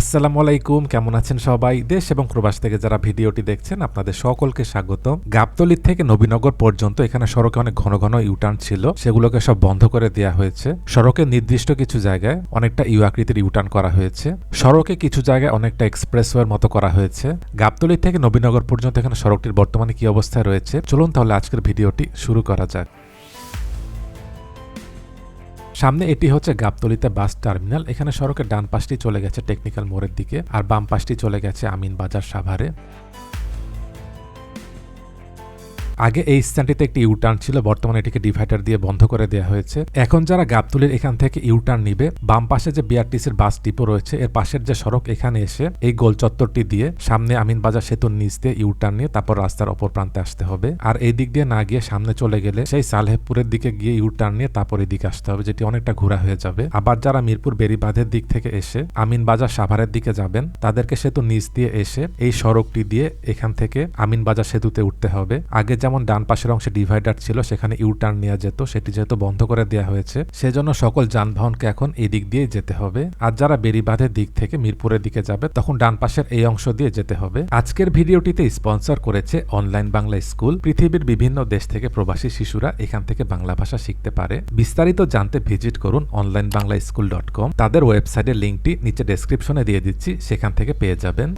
আসসালামু আলাইকুম, কেমন আছেন সবাই? দেশ এবং প্রবাস থেকে যারা ভিডিওটি দেখছেন, আপনাদের সকলকে স্বাগত গাবতলির থেকে নবীনগর পর্যন্ত এখানে সড়কে অনেক ঘন ঘন ইউটার্ন ছিল, সেগুলোকে সব বন্ধ করে দেওয়া হয়েছে। সড়কের নির্দিষ্ট কিছু জায়গায় অনেকটা ইউ আকৃতির ইউটার্ন করা হয়েছে। সড়কে কিছু জায়গায় অনেকটা এক্সপ্রেসওয়ের মতো করা হয়েছে। গাবতলি থেকে নবীনগর পর্যন্ত এখানে সড়কটির বর্তমানে কি অবস্থায় রয়েছে? চলুন তাহলে আজকের ভিডিওটি শুরু করা যাক। সামনে এটি হচ্ছে গাবতলিতে বাস টার্মিনাল। এখানে সড়কের ডান পাশটি চলে গেছে টেকনিক্যাল মোড়ের দিকে, আর বাম পাশটি চলে গেছে আমিন বাজার সাভারে। আগে এই স্থানটিতে একটি ইউটার্ন ছিল, বর্তমানে এটিকে ডিভাইডার দিয়ে বন্ধ করে দেওয়া হয়েছে। এখন যারা গাবতলির এখান থেকে ইউটার্ন নিবে, বাম পাশে যে বিআরটিসির বাস ডিপো রয়েছে, এর পাশের যে সড়ক, এখানে এসে এই গোল চত্বরটি দিয়ে সামনে আমিন বাজার সেতুর নিচ দিয়ে ইউটার্ন নিয়ে তারপর রাস্তার অপর প্রান্তে আসতে হবে। আর এই দিক দিয়ে না গিয়ে সামনে চলে গেলে সেই সালেহপুরের দিকে গিয়ে ইউটার্ন নিয়ে তারপর এদিকে আসতে হবে, যেটি অনেকটা ঘোরা হয়ে যাবে। আবার যারা মিরপুর বেরিবাঁধের দিক থেকে এসে আমিন বাজার সাভারের দিকে যাবেন, তাদেরকে সেতু নিচ দিয়ে এসে এই সড়কটি দিয়ে এখান থেকে আমিন বাজার সেতুতে উঠতে হবে। আগে যেমন ডান পাশের অংশে ডিভাইডার ছিল, সেখানে ইউটার্ন নেওয়া যেত, সেটি যেহেতু বন্ধ করে দেওয়া হয়েছে, সেজন্য সকল যানবাহনকে এখন এই দিক দিয়ে যেতে হবে। আর যারা বেরিবাঁধের দিক থেকে মিরপুরের দিকে যাবে, তখন ডান পাশের এই অংশ দিয়ে যেতে হবে। আজকের ভিডিওটিতে স্পন্সর করেছে অনলাইন বাংলা স্কুল, পৃথিবীর বিভিন্ন দেশ থেকে প্রবাসী শিশুরা এখান থেকে বাংলা ভাষা শিখতে পারে। বিস্তারিত জানতে ভিজিট করুন online Bangla school dot com. তাদের ওয়েবসাইটের লিঙ্কটি নিচে ডেসক্রিপশনে দিয়ে দিচ্ছি, সেখান থেকে পেয়ে যাবেন।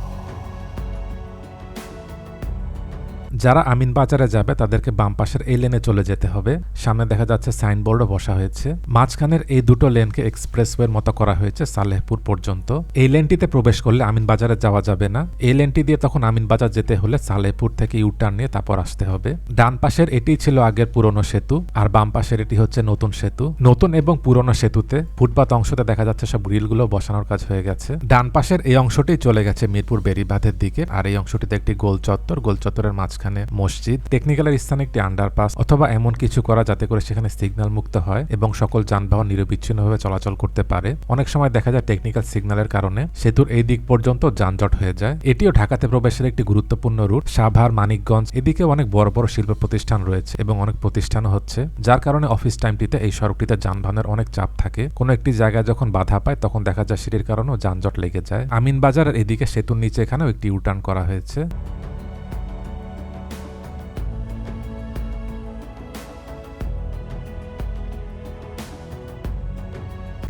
যারা আমিন বাজারে যাবে, তাদেরকে বাম পাশের এই লেনে চলে যেতে হবে। সামনে দেখা যাচ্ছে সাইনবোর্ডও বসা হয়েছে। মাঝখানের এই দুটো লেনকে এক্সপ্রেসওয়ের মতো করা হয়েছে সালেহপুর পর্যন্ত। এই লেনটিতে প্রবেশ করলে আমিন বাজারে যাওয়া যাবে না। এই লেনটি দিয়ে তখন আমিন বাজার যেতে হলে সালেহপুর থেকে ইউটার্ন নিয়ে তারপর আসতে হবে। ডান পাশের এটি ছিল আগের পুরনো সেতু, আর বাম পাশের এটি হচ্ছে নতুন সেতু। নতুন এবং পুরনো সেতুতে ফুটপাত অংশতে দেখা যাচ্ছে সব গ্রিলগুলো বসানোর কাজ হয়ে গেছে। ডান পাশের এই অংশটি চলে গেছে মিরপুর বেরিবাঁধের দিকে, আর এই অংশটিতে একটি গোল চত্বর। গোল চত্বরের মাঝখানে মাঝখানে মসজিদ। টেকনিক্যালের স্থানে একটি আন্ডারপাস অথবা এমন কিছু করা যাতে করে সেখানে সিগন্যাল মুক্ত হয় এবং সকল যানবাহন নিরবিচ্ছিন্নভাবে চলাচল করতে পারে। অনেক সময় দেখা যায় টেকনিক্যাল সিগন্যালের কারণে সেতুর এই দিক পর্যন্ত যানজট হয়ে যায়। এটিও ঢাকাতে প্রবেশের একটি গুরুত্বপূর্ণ রুট। সাভার, মানিকগঞ্জ এদিকে অনেক বড় বড় শিল্প প্রতিষ্ঠান রয়েছে এবং অনেক প্রতিষ্ঠানও হচ্ছে। যার কারণে অফিস টাইমটিতে এই সড়কটিতে যানবাহনের অনেক চাপ থাকে। কোনো একটি জায়গায় যখন বাধা পায়, তখন দেখা যায় সিঁড়ির কারণেও যানজট লেগে যায়। আমিন বাজারের এদিকে সেতুর নিচে এখানেও একটি ইউটার্ন করা হয়েছে।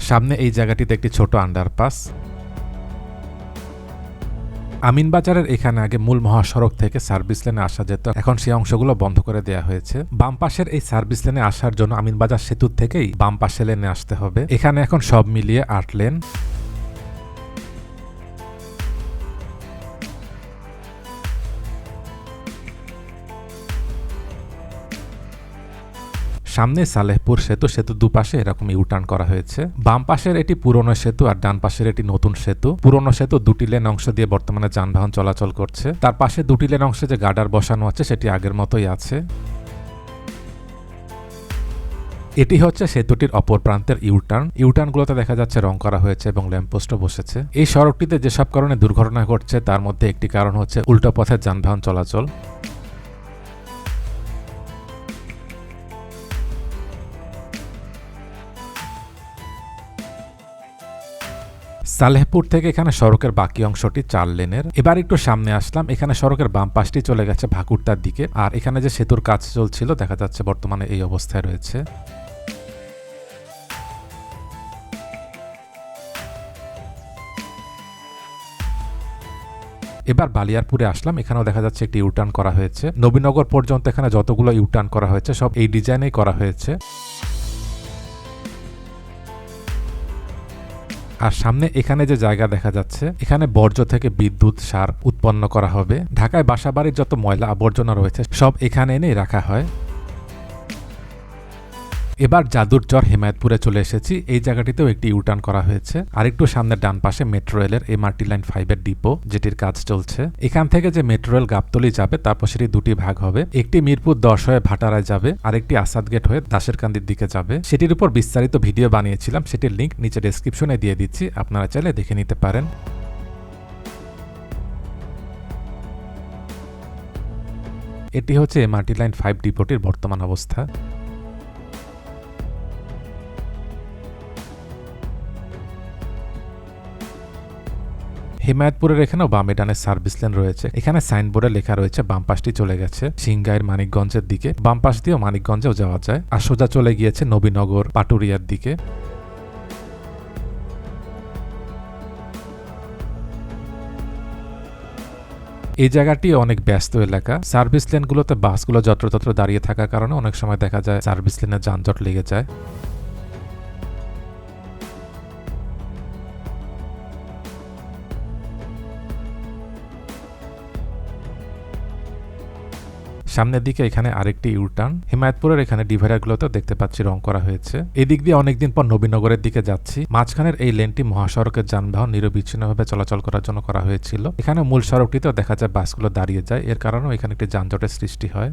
সামনে এই জায়গাটিতে একটি ছোট আন্ডারপাস। আমিনবাজারের এখানে আগে মূল মহাসড়ক থেকে সার্ভিস লেনে আসা যেত। এখন সেই অংশগুলো বন্ধ করে দেওয়া হয়েছে। বাম পাশের এই সার্ভিস লেনে আসার জন্য আমিনবাজার সেতুর থেকেই বাম পাশে লেনে আসতে হবে। এখানে এখন সব মিলিয়ে আট লেন। সামনে সালেহপুর সেতু সেতু দুপাশে এরকম ইউটার্ন করা হয়েছে। বাম পাশের এটি পুরনো সেতু আর ডান পাশের এটি নতুন সেতু। পুরনো সেতু দুটি লেন অংশ দিয়ে বর্তমানে যানবাহন চলাচল করছে। তার পাশে দুটি লেন অংশে যে গার্ডার বসানো আছে, সেটি আগের মতোই আছে। এটি হচ্ছে সেতুটির অপর প্রান্তের ইউটার্ন। ইউটার্নগুলোতে দেখা যাচ্ছে রং করা হয়েছে এবং ল্যাম্পপোস্টও বসেছে। এই সড়কটিতে যেসব কারণে দুর্ঘটনা ঘটছে, তার মধ্যে একটি কারণ হচ্ছে উল্টো পথের যানবাহন চলাচল। সালেহপুর থেকে এখানে সড়কের বাকি অংশটি চার লেনের। এবার একটু সামনে আসলাম, এখানে সড়কের বাম পাশটি চলে গেছে ভাকুরতার দিকে। আর এখানে যে সেতুর কাজ চলছিল, দেখা যাচ্ছে বর্তমানে এই অবস্থায় রয়েছে। এবার বালিয়ারপুরে আসলাম, এখানেও দেখা যাচ্ছে একটি ইউটার্ন করা হয়েছে। নবীনগর পর্যন্ত এখানে যতগুলো ইউটার্ন করা হয়েছে, সব এই ডিজাইনেই করা হয়েছে। আর সামনে এখানে যে জায়গা দেখা যাচ্ছে, এখানে বর্জ্য থেকে বিদ্যুৎ, সার উৎপন্ন করা হবে। ঢাকায় বাসাবাড়ির যত ময়লা আবর্জনা রয়েছে, সব এখানে এনেই রাখা হয়। এবার জাদুর চর হেমায়তপুরে চলে এসেছি। এই জায়গাটিতেও একটি ইউটার্ন করা হয়েছে। আরেকটু সামনের ডান পাশে মেট্রো রেলের এমআরটি লাইন ফাইভের ডিপো যেটির কাজ চলছে। এখান থেকে যে মেট্রো রেল গাবতলি যাবে তারপর সেটি দুটি ভাগ হবে। একটি মিরপুর দশ হয়ে ভাটারায় যাবে, আরেকটি আসাদ গেট হয়ে দাসের কান্দির দিকে যাবে। সেটির উপর বিস্তারিত ভিডিও বানিয়েছিলাম, সেটির লিঙ্ক নিচে ডেসক্রিপশনে দিয়ে দিচ্ছি। আপনারা চাইলে দেখে নিতে পারেন। এটি হচ্ছে এমআরটি লাইন ফাইভ ডিপোটির বর্তমান অবস্থা। হিমায়তপুরের এখানেও বামে ডানে সার্ভিস লেন রয়েছে। এখানে সাইনবোর্ডে লেখা রয়েছে, বাম পাশটি চলে গেছে সিংগাইর মানিকগঞ্জের দিকে। বাম পাশ দিয়েও মানিকগঞ্জেও যাওয়া যায়। আর সোজা চলে গিয়েছে নবীনগর পাটুরিয়ার দিকে। এই জায়গাটি অনেক ব্যস্ত এলাকা। সার্ভিস লেনগুলোতে বাসগুলো যত্রতত্র দাঁড়িয়ে থাকার কারণে অনেক সময় দেখা যায় সার্ভিস লেনে যানজট লেগে যায়। সামনের দিকে এখানে আরেকটি ইউটার্ন হিমায়তপুরের এখানে ডিভাইডারগুলোতেও দেখতে পাচ্ছি রং করা হয়েছে। এদিক দিয়ে অনেকদিন পর নবীনগরের দিকে যাচ্ছি। মাঝখানের এই লেনটি মহাসড়কের যানবাহন নিরবিচ্ছিন্নভাবে চলাচল করার জন্য করা হয়েছিল। এখানে মূল সড়কটিতেও দেখা যায় বাসগুলো দাঁড়িয়ে যায়। এর কারণেও এখানে একটি যানজটের সৃষ্টি হয়।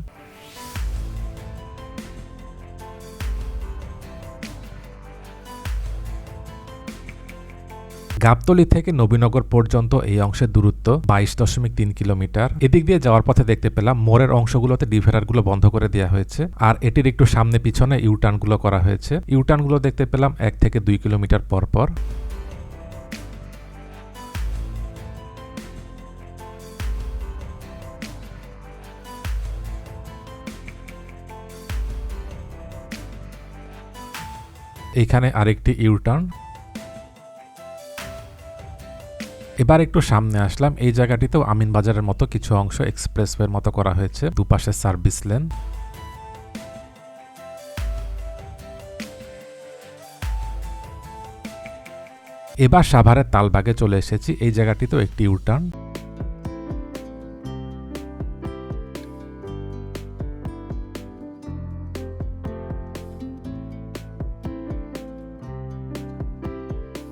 গাবতলি থেকে নবীনগর পর্যন্ত এই অংশের দূরত্ব বাইশ দশমিক তিন কিলোমিটার। এদিক দিয়ে যাওয়ার পথে দেখতে পেলাম মোড়ের অংশগুলোতে ডিভাইডারগুলো বন্ধ করে দেওয়া হয়েছে আর এটির একটু সামনে পিছনে ইউটার্নগুলো করা হয়েছে। ইউটার্নগুলো দেখতে পেলাম এক থেকে দুই কিলোমিটার পর পর। এইখানে আরেকটি ইউটার্ন। এবার একটু সামনে আসলাম। এই জায়গাটিতেও আমিন বাজারের মতো কিছু অংশ এক্সপ্রেসওয়ের মতো করা হয়েছে। দুপাশে সার্ভিস লেন। এবার সাভারের তালবাগে চলে এসেছি। এই জায়গাটিতেও একটি ইউটার্ন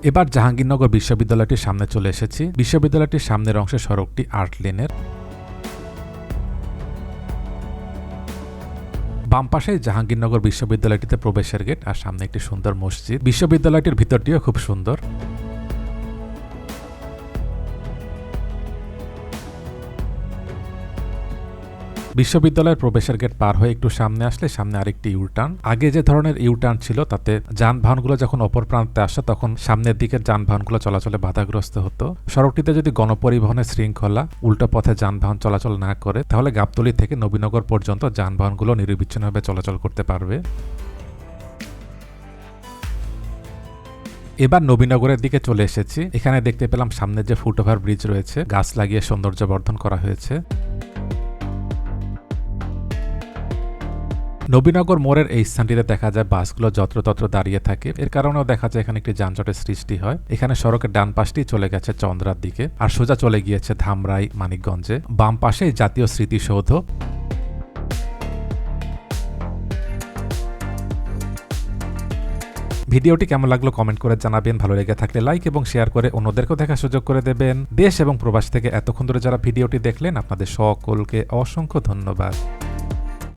এবার জাহাঙ্গীরনগর বিশ্ববিদ্যালয়টির সামনে চলে এসেছি। বিশ্ববিদ্যালয়টির সামনের অংশে সড়কটি আর্ট লেনের। বাম পাশে জাহাঙ্গীরনগর বিশ্ববিদ্যালয়টিতে প্রবেশের গেট আর সামনে একটি সুন্দর মসজিদ। বিশ্ববিদ্যালয়টির ভিতরটিও খুব সুন্দর। বিশ্ববিদ্যালয়ের প্রবেশের গেট পার হয়ে একটু সামনে আসলে সামনে আরেকটি ইউটার্ন আগে যে ধরনের ইউটার্ন ছিল, তাতে যানবাহনগুলো যখন অপর প্রান্তে আসে, তখন সামনের দিকের যানবাহনগুলো চলাচলে বাধাগ্রস্ত হতো। সড়কটিতে যদি গণপরিবহনের শৃঙ্খলা উল্টো পথে যানবাহন চলাচল না করে, তাহলে গাবতলি থেকে নবীনগর পর্যন্ত যানবাহনগুলো নিরবিচ্ছিন্নভাবে চলাচল করতে পারবে। এবার নবীনগরের দিকে চলে এসেছি। এখানে দেখতে পেলাম সামনে যে ফুটওভার ব্রিজ রয়েছে, গাছ লাগিয়ে সৌন্দর্য বর্ধন করা হয়েছে। নবীনগর মোড়ের এই স্থানটিতে দেখা যায় বাসগুলো যত্রতত্র দাঁড়িয়ে থাকে। এর কারণেও দেখা যায় এখানে একটি যানজটের সৃষ্টি হয়। এখানে সড়কের ডান পাশটি চলে গেছে চন্দ্রার দিকে আর সোজা চলে গিয়েছে ধামরাই, মানিকগঞ্জে। বাম পাশে জাতীয় স্মৃতিসৌধ। ভিডিওটি কেমন লাগল কমেন্ট করে জানাবেন। ভালো লেগে থাকলে লাইক এবং শেয়ার করে অন্যদেরকেও দেখার সুযোগ করে দেবেন। দেশ এবং প্রবাস থেকে এতক্ষণ ধরে যারা ভিডিওটি দেখলেন, আপনাদের সকলকে অসংখ্য ধন্যবাদ।